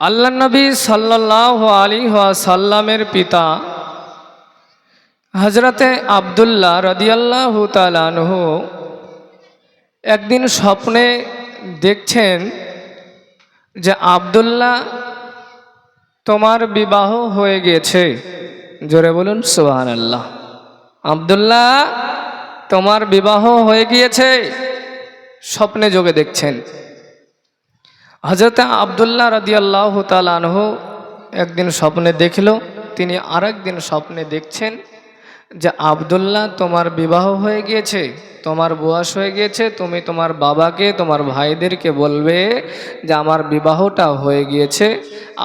আল্লাহ নবী সাল্লাহ আলী সাল্লামের পিতা হজরতে আবদুল্লাহ রদিয়াল্লাহ তালানহু একদিন স্বপ্নে দেখছেন যে আবদুল্লাহ তোমার বিবাহ হয়ে গেছে। জোরে বলুন সুবাহান আল্লাহ আবদুল্লাহ, তোমার বিবাহ হয়ে গিয়েছে। স্বপ্নে যোগে দেখছেন। হজরত আবদুল্লাহ রদিয়াল্লাহ তালানহ একদিন স্বপ্নে দেখল, তিনি আরেক দিন স্বপ্নে দেখছেন যে আবদুল্লাহ তোমার বিবাহ হয়ে গিয়েছে, তোমার বয়স হয়ে গিয়েছে, তুমি তোমার বাবাকে, তোমার ভাইদেরকে বলবে যে আমার বিবাহটা হয়ে গিয়েছে,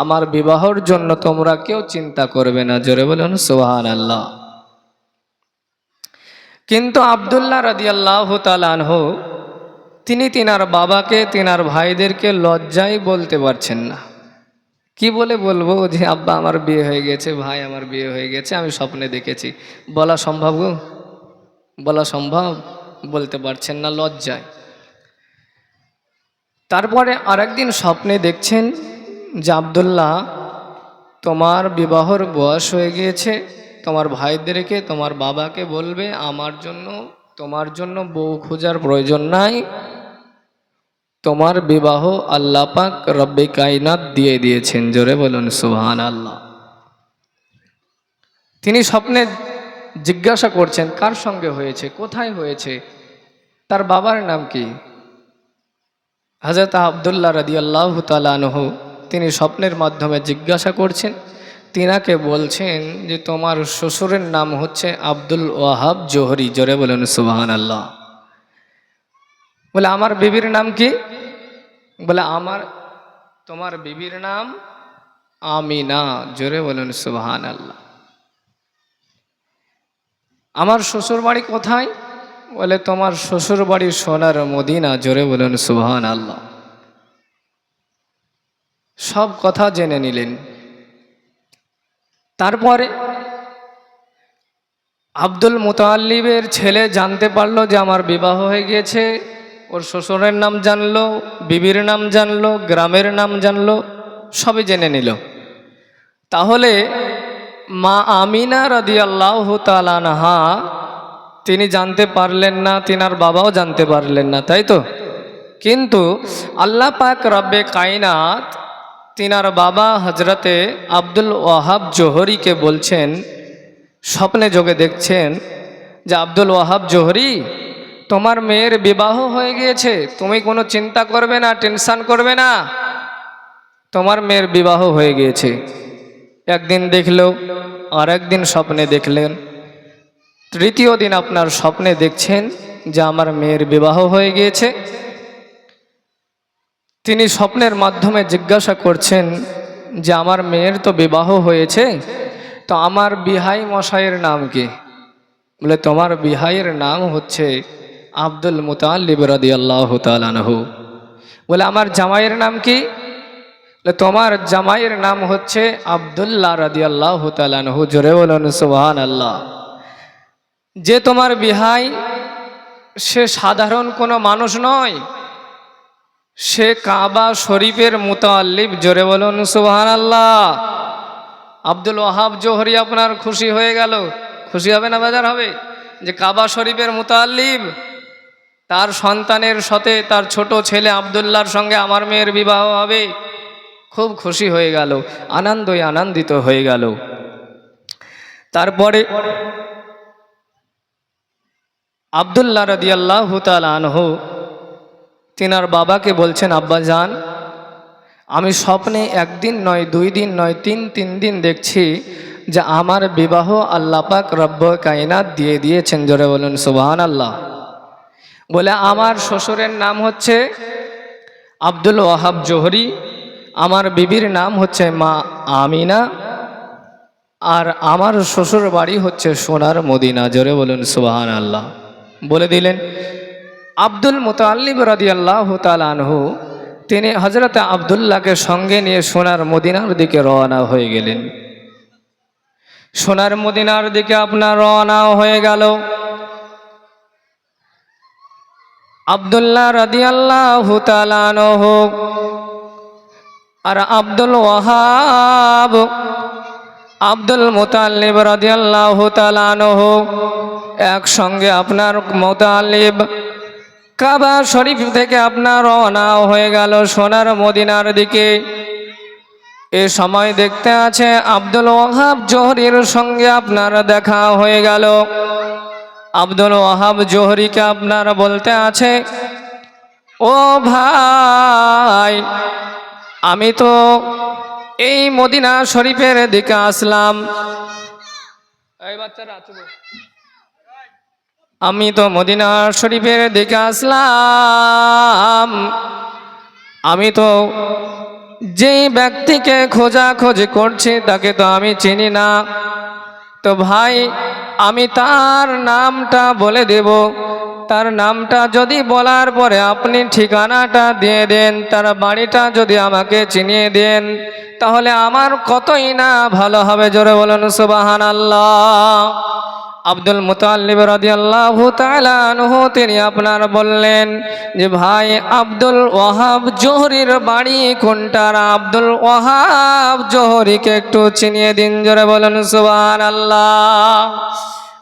আমার বিবাহর জন্য তোমরা কেউ চিন্তা করবে না। জোরে বলুন সোহান আল্লাহ কিন্তু আবদুল্লাহ রদিয়াল্লাহ তালানহ তিনি তিনার বাবাকে, তিনার ভাইদেরকে লজ্জায় বলতে পারছেন না। কি বলে বলব? যে, আব্বা, আমার বিয়ে হয়ে গেছে, ভাই, আমার বিয়ে হয়ে গেছে, আমি স্বপ্নে দেখেছি। বলা সম্ভব গো? বলা সম্ভব? বলতে পারছেন না, লজ্জায়। তারপরে আরেকদিন স্বপ্নে দেখছেন যে, আবদুল্লাহ, তোমার বিবাহর বয়স হয়ে গিয়েছে, তোমার ভাইদেরকে, তোমার বাবাকে বলবে, আমার জন্য, তোমার জন্য বউ খোঁজার প্রয়োজন নাই। তোমার বিবাহ আল্লাহ পাক রব্বে কাইনাত দিয়ে দিয়েছেন। জোরে বলুন সুহান আল্লাহ তিনি স্বপ্নে জিজ্ঞাসা করছেন, কার সঙ্গে হয়েছে? কোথায় হয়েছে? তার বাবার নাম কি? হাজরত আবদুল্লাহ রদি আল্লাহ তালানহ তিনি স্বপ্নের মাধ্যমে জিজ্ঞাসা করছেন, তিনাকে বলছেন যে, তোমার শ্বশুরের নাম হচ্ছে আব্দুল ওয়াহাব জোহরি। জোরে বলুন সুবাহান আল্লাহ বলে, আমার বিবির নাম কি? বলে, আমার, তোমার বিবির নাম আমিনা। জোরে বলুন সুবাহান আল্লাহ আমার শ্বশুর বাড়ি কোথায়? বলে, তোমার শ্বশুর বাড়ি সোনার মদিনা। জোরে বলুন সুবহান আল্লাহ সব কথা জেনে নিলেন। তারপরে আব্দুল মুতাল্লিবের ছেলে জানতে পারল যে, আমার বিবাহ হয়ে গিয়েছে। ওর শ্বশুরের নাম জানলো, বিবির নাম জানলো, গ্রামের নাম জানলো, সবই জেনে নিল। তাহলে মা আমিনা রদিয়াল্লাহ তালানহা তিনি জানতে পারলেন না, তিনার বাবাও জানতে পারলেন না, তাই তো? কিন্তু আল্লাহ পাক রব্বে কাইনাত তিনার বাবা হজরতে আব্দুল ওয়াহাব জোহরিকে বলছেন, স্বপ্নে যোগে দেখছেন যে আব্দুল ওয়াহাব জোহরি তোমার মেয়ের বিবাহ হয়ে গিয়েছে, তুমি কোনো চিন্তা করবে না, টেনশন করবে না। তোমার মেয়ের বিবাহ হয়ে গিয়েছে। একদিন দেখলেও আর একদিন স্বপ্নে দেখলেন। তৃতীয় দিন আপনার স্বপ্নে দেখছেন যে আমার মেয়ের বিবাহ হয়ে গিয়েছে। তিনি স্বপ্নের মাধ্যমে জিজ্ঞাসা করছেন যে, আমার মেয়ের তো বিবাহ হয়েছে, তো আমার বিহাই মশাইয়ের নাম কি? বলে, তোমার বিহাইয়ের নাম হচ্ছে আব্দুল মুতাল্লিব রাদি আল্লাহ তালানহু বলে, আমার জামাইয়ের নাম কি? তোমার জামাইয়ের নাম হচ্ছে আবদুল্লাহ রাদি আল্লাহ তালানহু জোরে বলুন সুবহান আল্লাহ যে তোমার বিহাই, সে সাধারণ কোনো মানুষ নয়। সে কাবা শরীফের মুতাল্লিব জোরে বলুন সুবহান আল্লাহ আব্দুল ওয়াহাব জোহরি আপনার খুশি হয়ে গেল। খুশি হবে না বাজার হবে? যে কাবা শরীফের মুতাল্লিব তার সন্তানের সাথে তার ছোট ছেলে আবদুল্লাহর সঙ্গে আমার মেয়ের বিবাহ হবে। খুব খুশি হয়ে গেল, আনন্দই আনন্দিত হয়ে গেল। তারপরে আবদুল্লাহ রদিয়াল্লাহ আনহু তিনার বাবাকে বলছেন, আব্বা যান আমি স্বপ্নে একদিন নয়, দুই দিন নয়, তিন তিন দিন দেখছি যে আমার বিবাহ আল্লাপাক রব্ব কায়নাত দিয়ে দিয়েছেন। জোরে বলুন সুবাহান আল্লাহ বলে, আমার শ্বশুরের নাম হচ্ছে আব্দুল ওয়াহাব জোহরি, আমার বিবির নাম হচ্ছে মা আমিনা, আর আমার শ্বশুর বাড়ি হচ্ছে সোনার মদিনা। জোরে বলুন সুবাহান আল্লাহ বলে দিলেন, আব্দুল মুতাল্লিব রাদি আল্লাহ তালানহু তিনি হজরত আবদুল্লাহকে সঙ্গে নিয়ে সোনার মদিনার দিকে রওনা হয়ে গেলেন। সোনার মদিনার দিকে আপনার রওনা হয়ে গেল। আবদুল্লাহ রাদি আল্লাহ তালানহু আর আব্দুল ওয়াহাব, আব্দুল মোতাল্লিব রাদিয়াল্লাহু তাআলা আনহু একসঙ্গে আপনার মোতাল্লিব কাবা শরীফ থেকে আপনার রওনা হয়ে গেল সোনার মদিনার দিকে। এ সময় দেখতে আছে আব্দুল ওয়াহাব জোহরির সঙ্গে আপনার দেখা হয়ে গেল। আব্দুল ওয়াহাব জোহরিকে আপনার বলতে আছে, ও ভাই, আমি তো এই মদিনা শরীফের দিকে আসলাম। আমি তো মদিনা শরীফের দিকে আসলাম। আমি তো যেই ব্যক্তিকে খোঁজাখোঁজি করছি তাকে তো আমি চিনি না। তো ভাই আমি তার নামটা বলে দেব। তার নামটা যদি বলার পরে আপনি ঠিকানাটা দিয়ে দেন, তার বাড়িটা যদি আমাকে চিনিয়ে দেন, তাহলে আমার কতই না ভালো হবে? জোরে বলুন সুবাহান আল্লাহ আব্দুল মুতাল্লিব রাদিয়াল্লাহু তাআলা আনহু, তিনি আপনার বললেন যে, ভাই আব্দুল ওয়াহাব জোহরির বাড়ি কোনটার আব্দুল ওয়াহাব জোহরিকে একটু চিনিয়ে দিন, জোরে বলুন, সুবহানাল্লাহ।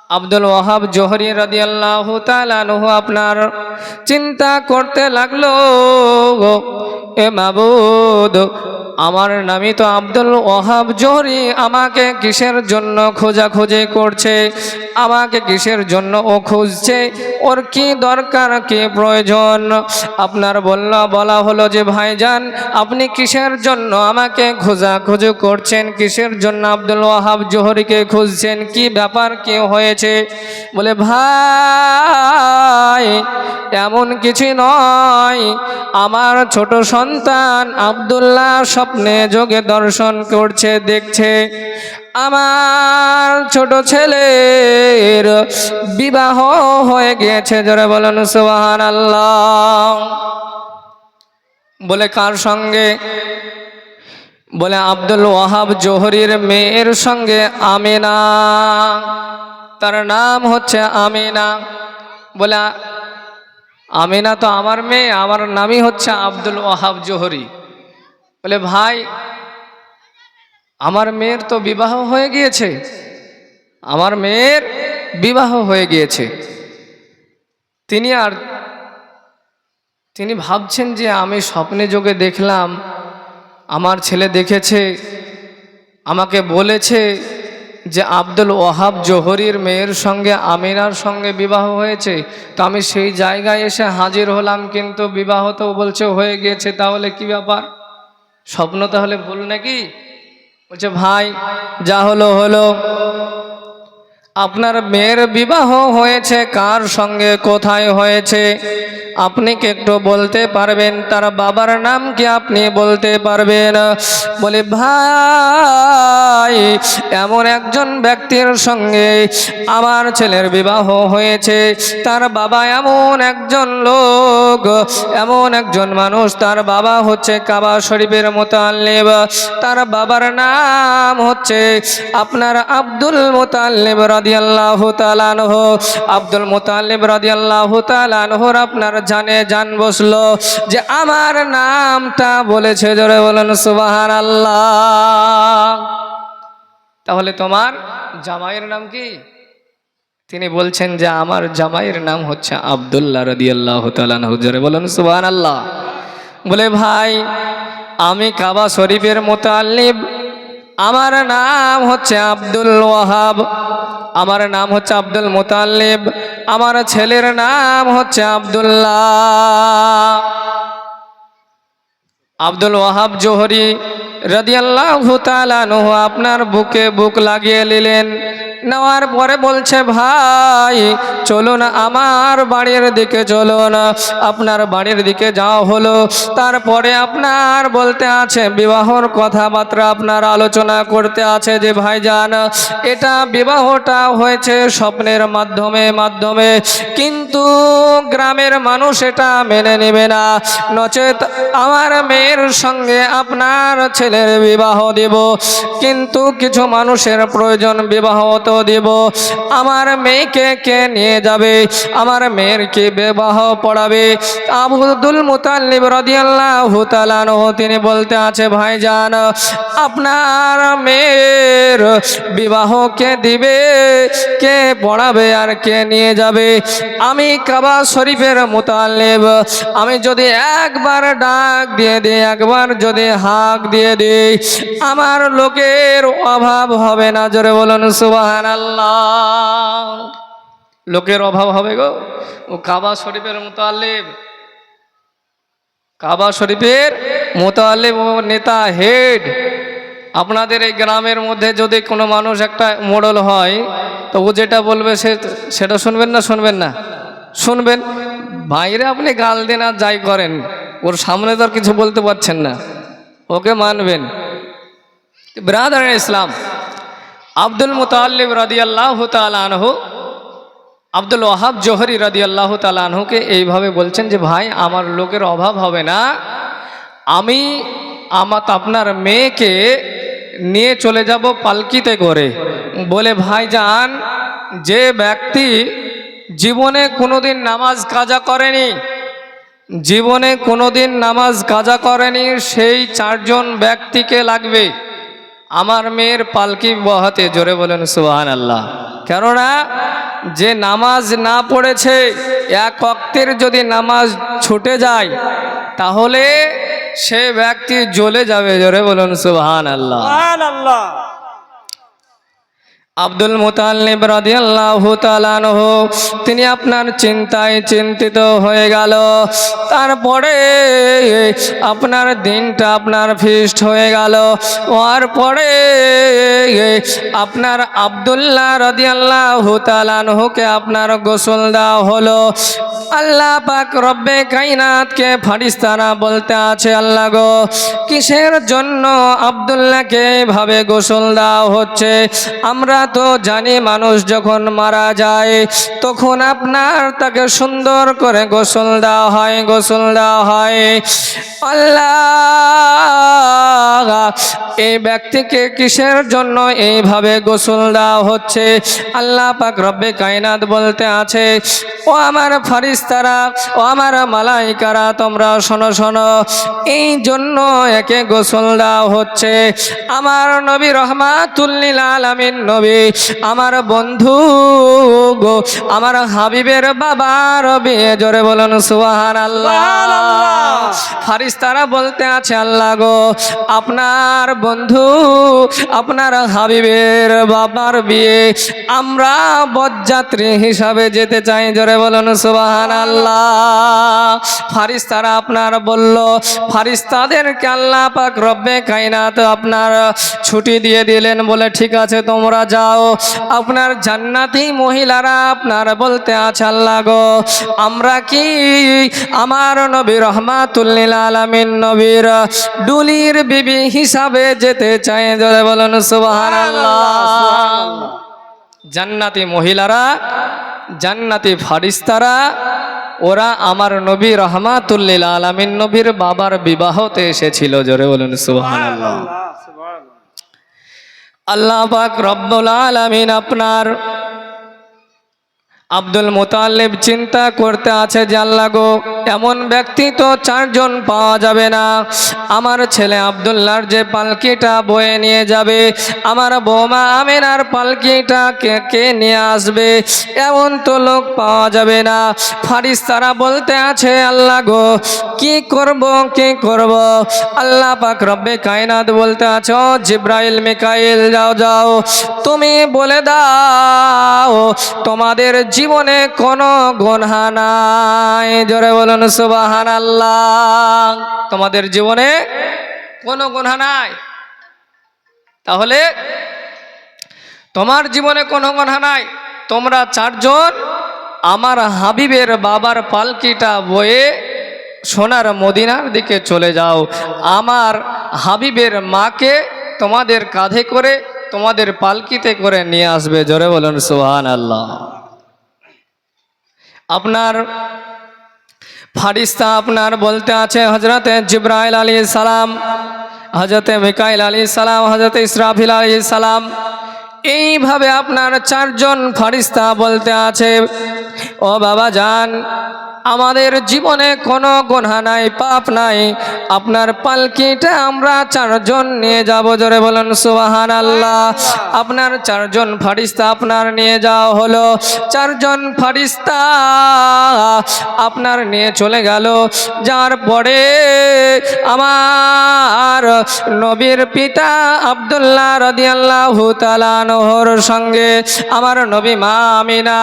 আব্দুল ওয়াহাব জোহরি রাদিয়াল্লাহু তাআলা আনহু আপনার চিন্তা করতে লাগল এ মাবুদ, আমার নামই তো আব্দুল ওয়াহাব জোহরি, আমাকে কিসের জন্য খোঁজাখুঁজি করছে? আমাকে কিসের জন্য ও খুঁজছে? ওর কি দরকার, কি প্রয়োজন? আপনার বলল, বলা হলো যে, ভাইজান, আপনি কিসের জন্য আমাকে খোঁজাখুঁজি করছেন? কিসের জন্য আব্দুল ওয়াহাব জোহরিকে খুঁজছেন? কি ব্যাপার, কি হয়েছে বলে, ভাই, এমন কিছু নয়। আমার ছোট সন্তান আব্দুল্লাহ স্বপ্নে যোগে দর্শন করছে, দেখছে। আমার ছোট ছেলের বিবাহ হয়ে গিয়েছে। যারা বলেন সুবাহান আল্লাহ বলে, কার সঙ্গে? বলে, আব্দুল ওয়াহাব জোহরির মেয়ের সঙ্গে আমিনা। তার নাম হচ্ছে আমিনা। বলে, আমিনা তো আমার মেয়ে, আমার নামই হচ্ছে আব্দুল ওয়াহাব জোহরি। বলে, ভাই, আমার মেয়ের তো বিবাহ হয়ে গিয়েছে। আমার মেয়ের বিবাহ হয়ে গিয়েছে। তিনি আর তিনি ভাবছেন যে আমি স্বপ্নে যোগে দেখলাম, আমার ছেলে দেখেছে, আমাকে বলেছে যে আব্দুল ওয়াহাব জোহরির মেয়ের সঙ্গে আমিনার সঙ্গে বিবাহ হয়েছে, তো আমি সেই জায়গায় এসে হাজির হলাম, কিন্তু বিবাহ তো বলছে হয়ে গিয়েছে, তাহলে কি ব্যাপার? স্বপ্ন তাহলে ভুল নাকি? বলছে, ভাই, যা হলো হলো। আপনার মেয়ের বিবাহ হয়েছে, কার সঙ্গে, কোথায় হয়েছে? আপনি কি একটু বলতে পারবেন? তার বাবার নাম কি আপনি বলতে পারবেন? বলে, ভাই, এমন একজন ব্যক্তির সঙ্গে আমার ছেলের বিবাহ হয়েছে। তার বাবা এমন একজন লোক, এমন একজন মানুষ। তার বাবা হচ্ছে কাবা শরীফের মোতাল্লেব তার বাবার নাম হচ্ছে আপনার আব্দুল মোতাল্লেব রাদিয়াল্লাহু তাআলা আনহু, আব্দুল মোতাল্লেব রাদিয়াল্লাহু তাআলা আনহুর আপনার জানে জান বসল যে আমার নামটা বলেছে, জোরে বলেন সুবহানাল্লাহ। তাহলে তোমার জামাইয়ের নাম কি? তিনি বলছেন যে আমার জামাইয়ের নাম হচ্ছে আবদুল্লাহ রদিয়াল্লাহ হুজরে বলুন সুবান আল্লাহ বলে, ভাই, আমি কাবা শরীফের মোতাল্লিব আমার নাম হচ্ছে আব্দুল ওয়াহাব। আমার নাম হচ্ছে আব্দুল মোতাল্লিব, আমার ছেলের নাম হচ্ছে আবদুল্লাহ। আব্দুল ওয়াহাব জোহরি রদিয়াল্লাহ আপনার বুকে বুক লাগিয়ে নিলেন। নেওয়ার পরে বলছে, ভাই, চলুন আমার বাড়ির দিকে চলুন। আপনার বাড়ির দিকে যাওয়া হলো। তারপরে আপনার বলতে আছে, বিবাহর কথাবার্তা আপনার আলোচনা করতে আছে যে, ভাইজান, এটা বিবাহটা হয়েছে স্বপ্নের মাধ্যমে মাধ্যমে। কিন্তু গ্রামের মানুষ এটা মেনে নেবে না। নচেত আমার মেয়ের সঙ্গে আপনার ছেলের বিবাহ দেব। কিন্তু কিছু মানুষের প্রয়োজন বিবাহ তো দেব। আমার মেয়েকে কে নিয়ে যাবে? আমার মেয়েরকে বিবাহ পড়াবে? আবুদুল মুতাল্লিব রাদিয়াল্লাহু তাআলা আনহু তিনি বলতে আছে, ভাইজান, আপনার মেয়ের বিবাহ কে দিবে? কে পড়াবে আর কে নিয়ে যাবে? আমি কাবা শরীফের মুতাল্লিব আমি যদি একবার ডাক দিয়ে দিই, একবার যদি হাক দিয়ে দিই, আমার লোকের অভাব হবে না। জোরে বলুন আল্লাহ লোকের অভাব হবে গো। ও কাবা শরীফের মুতাল্লিব। কাবা শরীফের মোতালেব ও নেতা হেড। আপনাদের এই গ্রামের মধ্যে যদি কোনো মানুষ একটা মোড়ল হয়, তো ও যেটা বলবে সে সেটা শুনবেন না শুনবেন না? শুনবেন? বাইরে আপনি গাল দেন আর যাই করেন। ওর সামনে তো কিছু বলতে পারছেন না। ওকে মানবেন। ব্রাদার ইসলাম আব্দুল মুতাল্লিব রাদিয়াল্লাহু তাআলা আনহু, আব্দুল ওয়াহাব জোহরি রাদি আল্লাহ তালাহুকে এইভাবে বলছেন যে, ভাই, আমার লোকের অভাব হবে না। আমি আমার, আপনার মেয়েকে নিয়ে চলে যাব পালকিতে করে। বলে, ভাই যান যে ব্যক্তি জীবনে কোনোদিন নামাজ কাজা করেনি, জীবনে কোনোদিন নামাজ কাজা করেনি, সেই চারজন ব্যক্তিকে লাগবে। আমার মেয়ের পালকি বহাতে জোরে বলেন সুবাহান আল্লাহ কেননা, যে নামাজ না পড়েছে, এক অক্তের যদি নামাজ ছুটে যায়, তাহলে সে ব্যক্তি জ্বলে যাবে, জোরে বলুন সুবাহান আল্লাহ আল্লাহ আব্দুল মুতাল্লিব রাদিয়াল্লাহু তাআলা আনহু, তিনি আপনার চিন্তায় চিন্তিত হয়ে গেল। তারপরে আপনার দিনটা আপনার ফিস্ট হয়ে গেল। হওয়ার পরে আপনার আব্দুল্লাহ রাদিয়াল্লাহু তাআলা আনহুকে আপনার গোসল দেওয়া হলো। আল্লাহ পাক রব্বে কাইনাতকে ফারিস্তারা বলতে আছে, আল্লাহ গো, কিসের জন্য আব্দুল্লাহকে এভাবে গোসল দেওয়া হচ্ছে? আমরা তো জানি মানুষ যখন মারা যায়, তখন আপনার তাকে সুন্দর করে গোসল দেওয়া হয়, গোসল দেওয়া হয়। আল্লাহ! এই ব্যক্তিকে কিসের জন্য এইভাবে গোসল দেওয়া হচ্ছে? আল্লাহ পাক রব্বে কায়নাত বলতে আছে, ও আমার ফারিস্তারা, ও আমার মালাইকারা, তোমরা শোনো শোনো, এই জন্য একে গোসল দেওয়া হচ্ছে। আমার নবী রহমাতুল্লিল আলামিন নবী, আমার বন্ধু গো, আমার হাবিবের বাবার বিয়ে জোরে বলুন সুবাহান আল্লাহ ফারিস্তারা বলতে আছে, আল্লাহ গো, আপনার বন্ধু, আপনার হাবিবের বাবার বিয়ে আমরা বরযাত্রী হিসাবে যেতে চাই। জোরে বলুন সুবাহান আল্লাহ ফারিস্তারা আপনার বলল, ফারিস্তাদেরকে আল্লাহ পাক রব্বে কাইনাত আপনার ছুটি দিয়ে দিলেন বলে ঠিক আছে, তোমরা যাও। আপনার জান্নাতি মহিলারা আপনার বলতে আছে, আল্লাহ গো, আমরা কি আমার নবী নবীর ডুলির বিবি হিসাবে যেতে চাই জোরে বলুন জান্নাতি মহিলারা, জান্নাতি ফারিস্তারা, ওরা আমার নবী রহমাতুল্লিল আলামিন নবীর বাবার বিবাহতে এসেছিল, জোরে বলুন সুবহানাল্লাহ। আল্লাহ পাক রব্বুল আলামিন আপনার আব্দুল মোতালেব চিন্তা করতে আছে যে, আল্লাহ গো এমন ব্যক্তি তো চারজন পাওয়া যাবে না। আমার ছেলে আবদুল্লাহর যে পালকিটা বয়ে নিয়ে যাবে, আমার বৌমা আমিনার পালকিটা কে কে নিয়ে আসবে? এমন তো লোক পাওয়া যাবে না। ফারিস তারা বলতে আছে, আল্লাহ গো, কি করব কি করব? আল্লাহ পাক রব্বে কায়নাত বলতে আছো জিব্রাইল, মিকাইল, যাও যাও, তুমি বলে দাও, তোমাদের জীবনে কোনো গুনহা নাই। জোরে বলুন সুবাহান আল্লাহ তোমাদের জীবনে কোনো গুনহা নাই। তাহলে তোমার জীবনে কোনো গুনহা নাই। তোমরা চারজন আমার হাবিবের বাবার পালকিটা বয়ে সোনার মদিনার দিকে চলে যাও। আমার হাবিবের মাকে তোমাদের কাঁধে করে, তোমাদের পালকিতে করে নিয়ে আসবে। জোরে বলুন সুহান আল্লাহ আপনার ফারিস্তা আপনার বলতে আছে হজরতে জিব্রাইল আলী সালাম হজরতে মিকাইল আলী সালাম হজরতে ইসরাফিল আলী সালাম। এইভাবে আপনার চারজন ফারিস্তা বলতে আছে, ও বাবা যান, আমাদের জীবনে কোনো গোনা নাই, পাপ নাই, আপনার পালকিটা আমরা চারজন নিয়ে যাব। জোরে বলুন সুবাহান আল্লাহ আপনার চারজন ফারিস্তা আপনার নিয়ে যাওয়া হলো, চারজন ফারিস্তা আপনার নিয়ে চলে গেল। যার পরে আমার নবীর পিতা আবদুল্লাহ রদিয়াল্লাহু তালানহর সঙ্গে আমার নবী মা আমিনা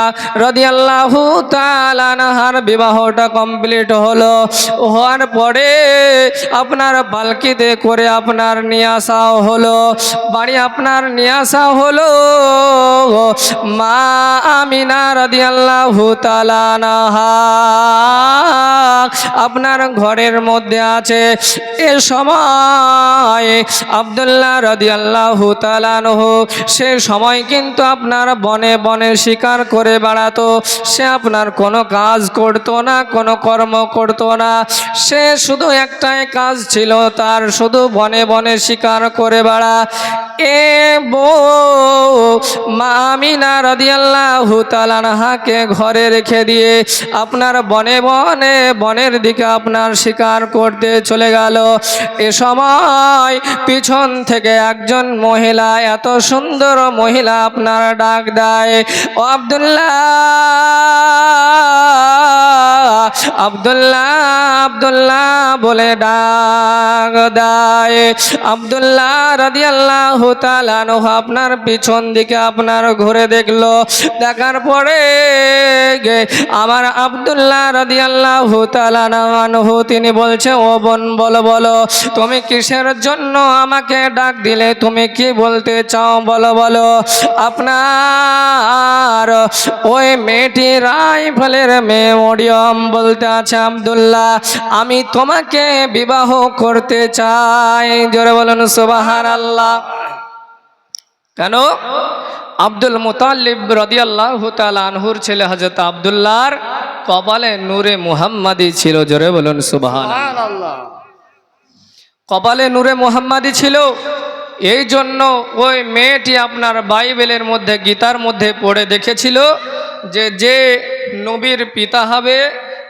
রদিয়াল্লাহু তালানহার বিবাহটা কমপ্লিট হলো। হওয়ার পরে আপনার পালকিতে করে আপনার নিয়ে হলো। বাড়ি আপনার নিয়ে হলো। মা আমিনা রদিয়াল্লাহু তালানহা আপনার ঘরের মধ্যে আছে। এ সময় আবদুল্লাহ রদিয়াল্লাহু তালানহ সে সময় কিন্তু আপনার বনে বনে শিকার করে বেড়াতো। সে আপনার কোনো কাজ করতো না, কোনো কর্ম করতো না। সে শুধু একটাই কাজ ছিল, তার শুধু বনে বনে শিকার করে বেড়া। এ বউ মা আমিনা রদিয়াল্লাহু তালানহাকে ঘরে রেখে দিয়ে আপনার বনে বনে, বনের দিকে আপনার শিকার করতে চলে গেল। এ সময় পিছন থেকে একজন মহিলা এত সুন্দর মহিলা আপনার ডাক দেয়। ও আবদুল্লাহ! আবদুল্লাহ আবদুল্লাহ বলে ডাক দেয়। আবদুল্লাহ তাআলা আনহু আপনার পিছন দিকে আপনার ঘুরে দেখল। দেখার পরে আমার আবদুল্লাহ রাদিয়াল্লাহু তাআলা আনহু তিনি বলছে, ও বোন, বলো বলো, তুমি কিসের জন্য আমাকে ডাক দিলে? তুমি কি বলতে চাও? বলো বলো। আপনার ওই মেয়েটি রাইফলের মেয়ে, মরিয়ম বলতে আছে আবদুল্লাহ, আমি তোমাকে বিবাহ করতে চাই। জোরে বলুন সুবাহার আল্লাহ কেন? আব্দুল মুতাল্লিব রদিয়াল্লাহু তাআলা আনহুর ছেলে হযরত আব্দুল্লাহর কপালে নূরে মুহাম্মাদি ছিল। জোরে বলুন সুবহান কপালে নূরে মুহাম্মাদি ছিল। এই জন্য ওই মেয়েটি আপনার বাইবেলের মধ্যে, গীতার মধ্যে পড়ে দেখেছিল যে যে নবীর পিতা হবে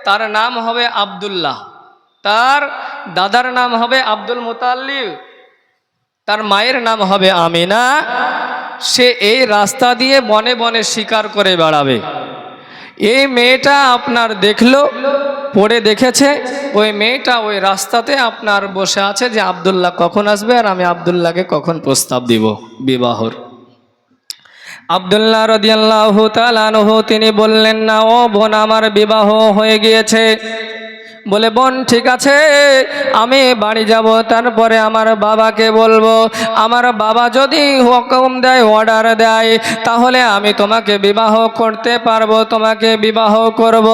তার নাম হবে আব্দুল্লাহ। তার দাদার নাম হবে আব্দুল মুতাল্লিব। তার মায়ের নাম হবে আমিনা। সে এই রাস্তা দিয়ে বনে বনে শিকার করে বেড়াবে। এই মেয়েটা আপনার দেখল, পড়ে দেখেছে। ওই মেয়েটা ওই রাস্তাতে আপনার বসে আছে যে আবদুল্লাহ কখন আসবে আর আমি আবদুল্লাহকে কখন প্রস্তাব দিব বিবাহর। আবদুল্লাহ রদিয়াল্লাহ তালানহু তিনি বললেন, না ও বোন, আমার বিবাহ হয়ে গিয়েছে। বলে, বোন, ঠিক আছে, আমি বাড়ি যাব, তারপরে আমার বাবাকে বলব। আমার বাবা যদি হুকুম দেয় অর্ডার দেয়, তাহলে আমি তোমাকে বিবাহ করতে পারব, তোমাকে বিবাহ করব।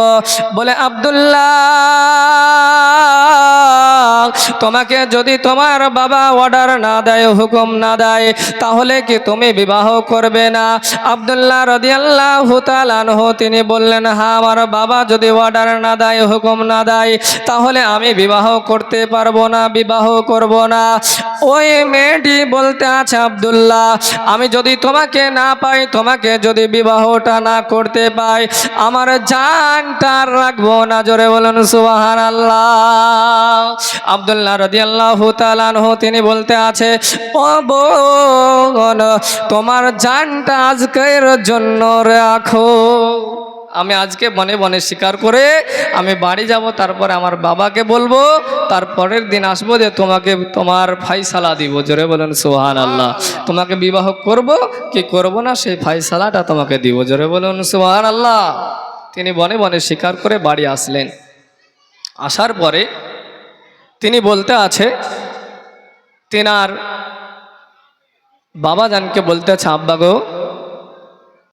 বলে, আবদুল্লাহ তোমাকে যদি তোমার বাবা অর্ডার না দেয়, হুকুম না দেয়, তাহলে কি তুমি বিবাহ করবে না? আবদুল্লাহ রদিয়াল্লাহ তালানহ তিনি বললেন হ্যাঁ আমার বাবা যদি অর্ডার না দেয়, হুকুম না দেয়, তাহলে আমি বিবাহ করতে পারব না, বিবাহ করব না। ওই মেয়েটি বলতে আছে, আবদুল্লাহ, আমি যদি তোমাকে না পাই, তোমাকে যদি বিবাহটা না করতে পাই, আমার জানটা রাখব না। জোরে বলুন সুবাহান আল্লাহ আবদুল্লাহ রদি আল্লাহ তালানহ তিনি বলতে আছে, ও বোন, তোমার জানটা আজকের জন্য রাখো। আমি আজকে বনে বনে শিকার করে আমি বাড়ি যাব, তারপরে আমার বাবাকে বলব, তারপরের দিন আসব যে তোমাকে তোমার ফাইসালা দিব। জোরে বলেন সোহান আল্লাহ তোমাকে বিবাহ করব, কি করব না, সেই ফাইসালাটা তোমাকে দিব। জোরে বলুন সোহান আল্লাহ তিনি বনে বনে শিকার করে বাড়ি আসলেন। আসার পরে তিনি বলতে আছে তেনার বাবা জানকে বলতে আছে আব্বা গো